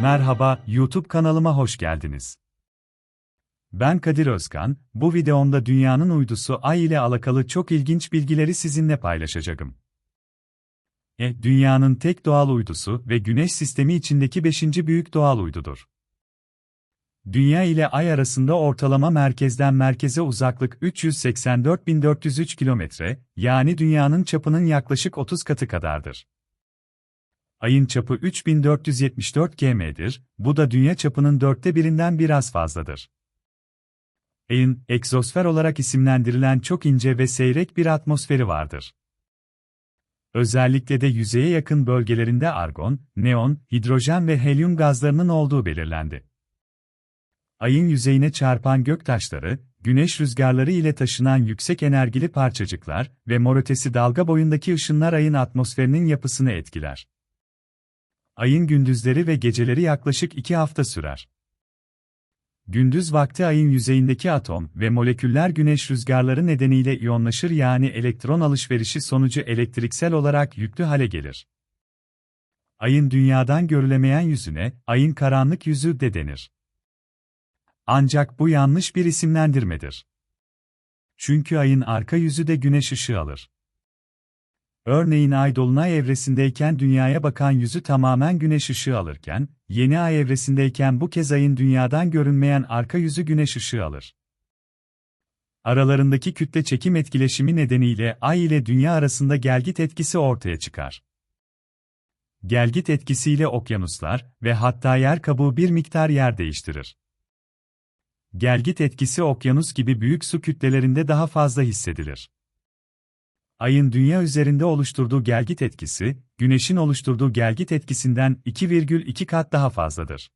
Merhaba, YouTube kanalıma hoş geldiniz. Ben Kadir Özkan, bu videomda dünyanın uydusu Ay ile alakalı çok ilginç bilgileri sizinle paylaşacağım. E, dünyanın tek doğal uydusu ve Güneş sistemi içindeki beşinci büyük doğal uydudur. Dünya ile Ay arasında ortalama merkezden merkeze uzaklık 384.403 kilometre, yani dünyanın çapının yaklaşık 30 katı kadardır. Ayın çapı 3474 km'dir, bu da dünya çapının dörtte birinden biraz fazladır. Ayın, egzosfer olarak isimlendirilen çok ince ve seyrek bir atmosferi vardır. Özellikle de yüzeye yakın bölgelerinde argon, neon, hidrojen ve helyum gazlarının olduğu belirlendi. Ayın yüzeyine çarpan göktaşları, güneş rüzgarları ile taşınan yüksek enerjili parçacıklar ve mor ötesi dalga boyundaki ışınlar ayın atmosferinin yapısını etkiler. Ayın gündüzleri ve geceleri yaklaşık 2 hafta sürer. Gündüz vakti ayın yüzeyindeki atom ve moleküller güneş rüzgarları nedeniyle iyonlaşır yani elektron alışverişi sonucu elektriksel olarak yüklü hale gelir. Ayın dünyadan görülemeyen yüzüne, ayın karanlık yüzü de denir. Ancak bu yanlış bir isimlendirmedir. Çünkü ayın arka yüzü de güneş ışığı alır. Örneğin ay dolunay evresindeyken dünyaya bakan yüzü tamamen güneş ışığı alırken, yeni ay evresindeyken bu kez ayın dünyadan görünmeyen arka yüzü güneş ışığı alır. Aralarındaki kütle çekim etkileşimi nedeniyle ay ile dünya arasında gelgit etkisi ortaya çıkar. Gelgit etkisiyle okyanuslar ve hatta yer kabuğu bir miktar yer değiştirir. Gelgit etkisi okyanus gibi büyük su kütlelerinde daha fazla hissedilir. Ayın dünya üzerinde oluşturduğu gelgit etkisi, Güneş'in oluşturduğu gelgit etkisinden 2,2 kat daha fazladır.